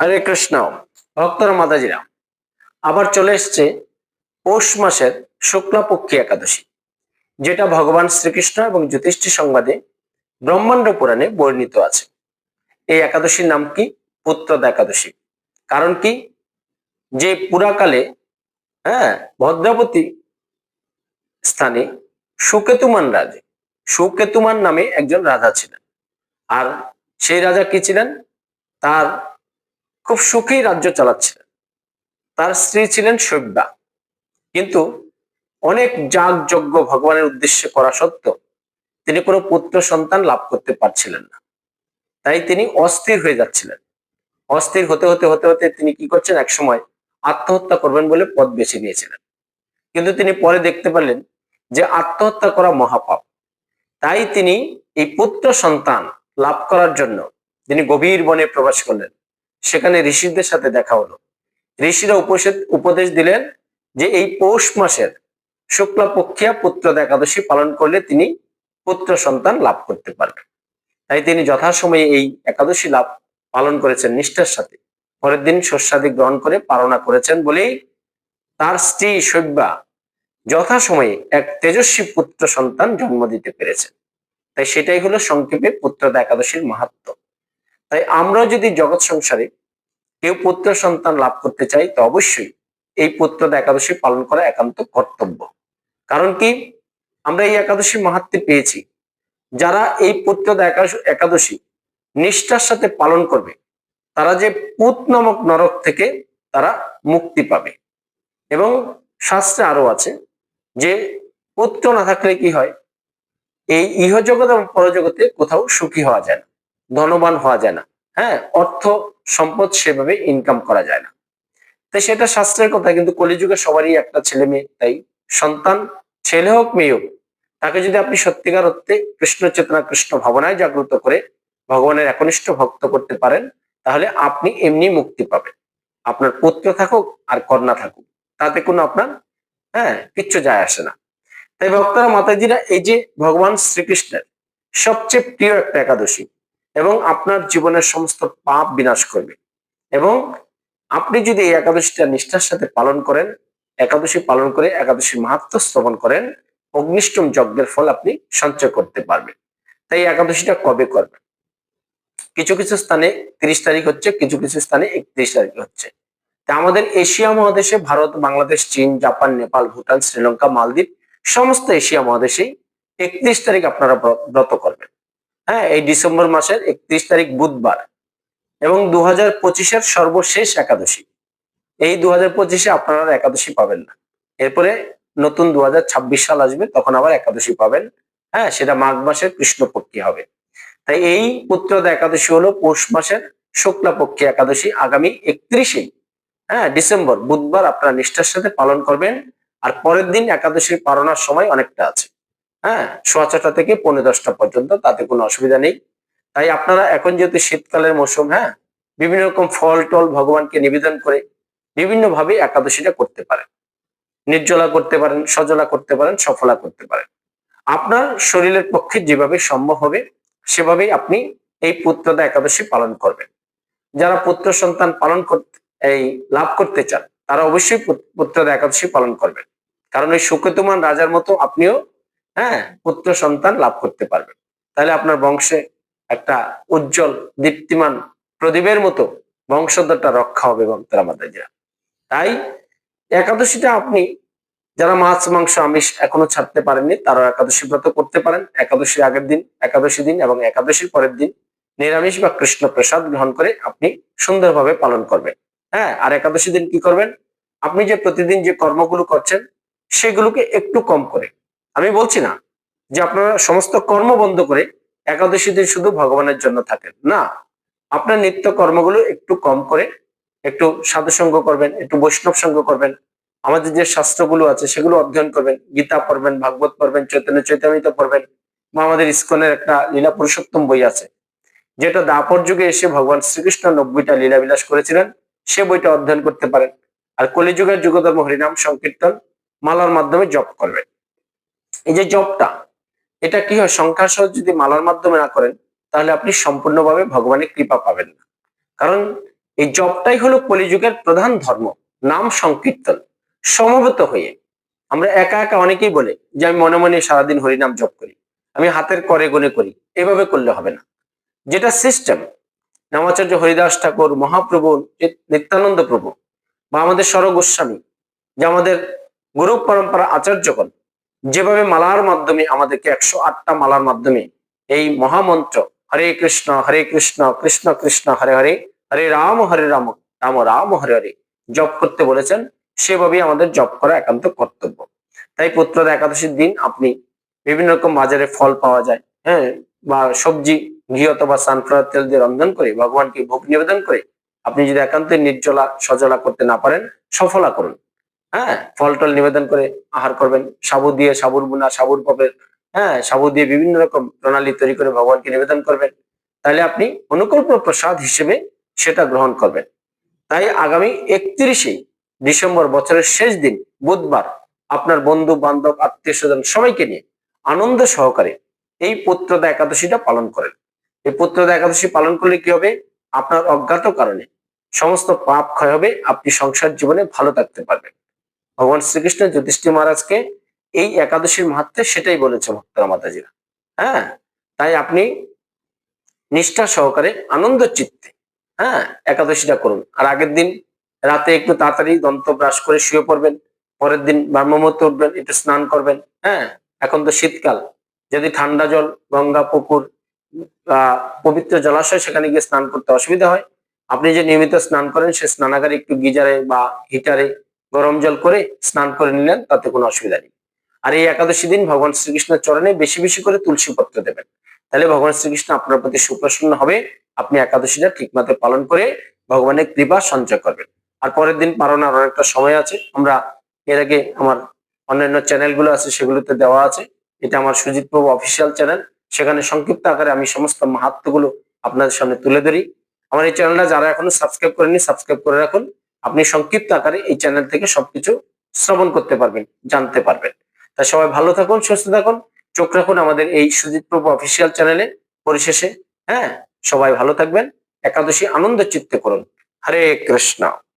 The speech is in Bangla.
হরে কৃষ্ণ, ভক্তরা মাতাজিরা। আবার চলে এসছে পৌষ মাসের শুক্লাপক্ষী একাদশী, যেটা ভগবান শ্রীকৃষ্ণ এবং জ্যোতিষ্ঠী সংবাদে ব্রহ্মাণ্ড পুরাণে বর্ণিত আছে। এই একাদশীর নাম কি? পুত্রদা একাদশী। কারণ কি? যে পুরাকালে হ্যাঁ ভদ্রাবতী স্থানে সুকেতুমান রাজে, সুকেতুমান নামে একজন রাজা ছিলেন। আর সেই রাজা কি ছিলেন? তার খুব সুখেই রাজ্য চালাচ্ছিলেন। তার স্ত্রী ছিলেন সব্যা। কিন্তু অনেক যাগ যজ্ঞ ভগবানের উদ্দেশ্যে করা সত্ত্বেও তিনি কোনো পুত্র সন্তান লাভ করতে পারছিলেন না। তাই তিনি অস্থির হয়ে যাচ্ছিলেন। অস্থির হতে হতে হতে হতে তিনি কি করছেন? এক সময় আত্মহত্যা করবেন বলে পথ বেছে নিয়েছিলেন। কিন্তু তিনি পরে দেখতে পেলেন যে আত্মহত্যা করা মহাপাপ। তাই তিনি এই পুত্র সন্তান লাভ করার জন্য তিনি গভীর বনে প্রবেশ করলেন। সেখানে ঋষিদের সাথে দেখা হলো। ঋষিরা উপসেদ, উপদেশ দিলেন যে এই পৌষ মাসের শুক্লা পক্ষিয়া পুত্র একাদশী পালন করলে তিনি পুত্র সন্তান লাভ করতে পারবেন। তাই তিনি যথাসময়ে এই একাদশী লাভ পালন করেছেন নিষ্ঠার সাথে। পরের দিন শস্যাদি গ্রহণ করে পালনা করেছেন বলেই তার স্ত্রী সব্যা যথাসময়ে এক তেজস্বী পুত্র সন্তান জন্ম দিতে পেরেছেন। তাই সেটাই হলো সংক্ষেপে পুত্রদা একাদশীর মাহাত্ম। তাই আমরাও যদি জগৎ সংসারে কেউ পুত্র সন্তান লাভ করতে চাই, তো অবশ্যই এই পুত্রদা একাদশী পালন করা একান্ত কর্তব্য। কারণ কি? আমরা এই একাদশী মাহাত্মে পেয়েছি। যারা এই একাদশ- একাদশী নিষ্ঠার সাথে পালন করবে, তারা যে পুত নামক নরক থেকে তারা মুক্তি পাবে। এবং শাস্ত্রে আরও আছে যে পুত্র না থাকলে কি হয়? এই ইহজগৎ এবং পরজগতে কোথাও সুখী হওয়া যায় না। ধনবান হওয়া যায় না। হ্যাঁ অর্থ, সম্পদ সেভাবে ইনকাম করা যায় না। তাই সেটা শাস্ত্রের কথা, কিন্তু কলিযুগে সবারই একটা ছেলে মেয়ে, তাই সন্তান, ছেলে হোক, মেয়ে হোক, তাকে যদি আপনি সত্যিকার অর্থে কৃষ্ণ চেতনা, কৃষ্ণ ভাবনায় জাগ্রত করে ভগবানের একনিষ্ঠ ভক্ত করতে পারেন, তাহলে আপনি এমনি মুক্তি পাবেন। আপনার পুত্র থাকুক আর কন্যা থাকুক, তাতে কোনো আপনার হ্যাঁ কিচ্ছু যায় আসে না। তাই ভক্তরা মাতাজিরা এই যে ভগবান শ্রীকৃষ্ণের সবচেয়ে প্রিয় একটা একাদশী এবং আপনার জীবনের সমস্ত পাপ বিনাশ করবে। এবং আপনি যদি এই একাদশীটা নিষ্ঠার সাথে পালন করেন, একাদশী পালন করে একাদশী মাহাত্ম শ্রবণ করেন, অগ্নিষ্টম যজ্ঞের ফল আপনি সঞ্চয় করতে পারবেন। তাই একাদশীটা কবে করবেন? কিছু কিছু স্থানে তিরিশ তারিখ হচ্ছে, কিছু কিছু স্থানে একত্রিশ তারিখ হচ্ছে। তা আমাদের এশিয়া মহাদেশে, ভারত, বাংলাদেশ, চীন, জাপান, নেপাল, ভুটান, শ্রীলঙ্কা, মালদ্বীপ, সমস্ত এশিয়া মহাদেশেই একত্রিশ তারিখ আপনারা ব্র- ব্রত করবেন। হ্যাঁ এই ডিসেম্বর মাসের একত্রিশ তারিখ বুধবার এবং দু হাজার পঁচিশের সর্বশেষ একাদশী। এই দু হাজার পঁচিশে আপনারা একাদশী পাবেন না। এরপরে নতুন দু সাল আসবে, তখন আবার একাদশী পাবেন। হ্যাঁ সেটা মাঘ মাসের কৃষ্ণপক্ষী হবে। তাই এই পুত্রদা একাদশী হলো পৌষ মাসের শুক্লাপক্ষী একাদশী আগামী একত্রিশে। হ্যাঁ ডিসেম্বর, বুধবার আপনারা নিষ্ঠার সাথে পালন করবেন। আর পরের দিন একাদশী পালনার সময় অনেকটা আছে। হ্যাঁ সোয়া ছটা থেকে পৌনে দশটা পর্যন্ত, তাতে কোনো অসুবিধা নেই। তাই আপনারা এখন যেহেতু শীতকালের মৌসুম হ্যাঁ বিভিন্ন রকম ফল টল ভগবানকে নিবেদন করে বিভিন্ন ভাবে একাদশীটা করতে পারেন। নির্জলা করতে পারেন, সজলা করতে পারেন, সফলা করতে পারেন। আপনার শরীরের পক্ষে যেভাবে সম্ভব হবে, সেভাবেই আপনি এই পুত্রদা একাদশী পালন করবেন। যারা পুত্র সন্তান পালন করতে এই লাভ করতে চান, তারা অবশ্যই পুত- পুত্রদা একাদশী পালন করবেন। কারণ ওই সুকেতুমান রাজার মতো আপনিও হ্যাঁ পুত্র সন্তান লাভ করতে পারবেন। তাহলে আপনার বংশে একটা উজ্জ্বল, দীপ্তিমান প্রদীপের মতো বংশধরটা রক্ষা হবে ভক্তরা মাতাজিরা। তাই একাদশীটা আপনি, যারা মাছ, মাংস, আমিষ এখনও ছাড়তে পারেননি তারা একাদশী ব্রত করতে পারেন। একাদশীর আগের দিন, একাদশী দিন এবং একাদশীর পরের দিন নিরামিষ বা কৃষ্ণ প্রসাদ গ্রহণ করে আপনি সুন্দরভাবে পালন করবেন। হ্যাঁ আর একাদশী দিন কি করবেন? আপনি যে প্রতিদিন যে কর্মগুলো করছেন, সেগুলোকে একটু কম করে। আমি বলছি না যে আপনারা সমস্ত কর্ম বন্ধ করে একাদশী দিন শুধু ভগবানের জন্য থাকেন। না, আপনার নিত্য কর্মগুলো একটু কম করে, একটু সাধু সঙ্গ করবেন, একটু বৈষ্ণব সঙ্গ করবেন, আমাদের যে শাস্ত্রগুলো আছে সেগুলো অধ্যয়ন করবেন, গীতা পড়বেন, ভাগবত পড়বেন, চৈতন্য, চৈতামিত পড়বেন, বা আমাদের ইস্কনের একটা লীলা পুরুষোত্তম বই আছে, যেটা দাপর যুগে এসে ভগবান শ্রীকৃষ্ণ নব্বইটা লীলা বিলাস করেছিলেন, সে বইটা অধ্যয়ন করতে পারেন। আর কলিযুগের যুগধর্ম হরিনাম সংকীর্তন, মালার মাধ্যমে জপ করবেন। এই যে জপটা এটা কি হয়? সংখ্যা সহ যদি মালার মাধ্যমে না করেন, তাহলে আপনি সম্পূর্ণভাবে ভগবানের কৃপা পাবেন না। কারণ এই জপটাই হলো কলিযুগের প্রধান ধর্ম, নাম সংকীর্তন, সমবেত হয়ে। আমরা একা একা অনেকেই বলে যে, আমি মনে মনে সারাদিন হরিনাম জপ করি, আমি হাতের করে গুনে করি, এভাবে করলে হবে না। যেটা সিস্টেম নামাচার্য হরিদাস ঠাকুর, মহাপ্রভু নিত্যানন্দ প্রভু, বা আমাদের সর গোস্বামী যে আমাদের গুরু পরম্পরা আচার্যগণ যেভাবে মালার মাধ্যমে আমাদেরকে একশো আটটা মালার মাধ্যমে এই মহামন্ত্র, হরে কৃষ্ণ হরে কৃষ্ণ কৃষ্ণ কৃষ্ণ, হরে হরে হরে রাম হরে রাম রাম রাম, হরে হরে জপ করতে বলেছেন সেভাবে আমাদের জপ করা একান্ত কর্তব্য। তাই পুত্রদা একাদশীর দিন আপনি বিভিন্ন রকম বাজারে ফল পাওয়া যায় হ্যাঁ বা সবজি, ঘি অথবা সানফ্লাওয়ার তেল দিয়ে রন্ধন করে, ভগবানকে ভোগ নিবেদন করে, আপনি যদি একান্ত নির্জলা, সজলা করতে না পারেন সফলা করুন। হ্যাঁ ফল টল নিবেদন করে আহার করবেন। সাবু দিয়ে সাবুর বুনা, সাবুর পপের হ্যাঁ সাবু দিয়ে বিভিন্ন রকম প্রণালী তৈরি করে ভগবানকে নিবেদন করবেন। তাহলে আপনি অনুকল্প প্রসাদ হিসেবে সেটা গ্রহণ করবেন। তাই আগামী একত্রিশে ডিসেম্বর বছরের শেষ দিন, বুধবার, আপনার বন্ধু, বান্ধব, আত্মীয় স্বজন সবাইকে নিয়ে আনন্দ সহকারে এই পুত্রদা একাদশীটা পালন করেন। এই পুত্রদা একাদশী পালন করলে কি হবে? আপনার অজ্ঞাত কারণে সমস্ত পাপ ক্ষয় হবে, আপনি সংসার জীবনে ভালো থাকতে পারবেন। ভগবান শ্রীকৃষ্ণ যুধিষ্ঠি মহারাজকে এই একাদশীর মাহাত্মে সেটাই বলেছে ভক্তরা মাতাজিরা। হ্যাঁ? তাই আপনি নিষ্ঠা সহকারে আনন্দ চিত্তে হ্যাঁ একাদশীটা করুন। আর আগের দিন রাতে একটু তাড়াতাড়ি দন্ত ব্রাশ করে শুয়ে পড়বেন, পরের দিন ব্রাহ্মমূর্তে উঠবেন, একটু স্নান করবেন হ্যাঁ? এখন তো শীতকাল। যদি ঠান্ডা জল, গঙ্গা, পুকুর পবিত্র জলাশয় সেখানে গিয়ে স্নান করতে অসুবিধা হয়, আপনি যে নিয়মিত স্নান করেন, সে স্নানাগারে একটু গিজারে বা হিটারে গরম জল করে স্নান করে নিলেন, তাতে কোনো অসুবিধা নেই। আর এই একাদশী দিন ভগবান শ্রীকৃষ্ণের চরণে বেশি বেশি করে তুলসী পত্র দেবেন। তাহলে ভগবান শ্রীকৃষ্ণ আপনার প্রতি সুপ্রসন্ন হবে, আপনি একাদশীটা ঠিকমতো পালন করে ভগবানের কৃপা সঞ্চয় করবেন। আর পরের দিন পালনের অনেকটা সময় আছে, আমরা এর আগে আমার অন্যান্য চ্যানেলগুলো আছে, সেগুলোতে দেওয়া আছে। এটা আমার সুজিত প্রভু অফিসিয়াল চ্যানেল, সেখানে সংক্ষিপ্ত আকারে আমি সমস্ত মাহাত্মগুলো আপনাদের সামনে তুলে ধরি। আমার এই চ্যানেলটা যারা এখনও সাবস্ক্রাইব করেনি সাবস্ক্রাইব করে রাখুন। আপনি সংক্ষিপ্ত আকারে এই চ্যানেল থেকে সবকিছু শ্রবণ করতে পারবেন, জানতে পারবেন। তা সবাই ভালো থাকুন, সুস্থ থাকুন। চোখ রাখুন আমাদের এই সুজিত প্রভু অফিসিয়াল চ্যানেলে পরিশেষে। হ্যাঁ সবাই ভালো থাকবেন। একাদশী আনন্দ চিত্তে করুন। হরে কৃষ্ণ।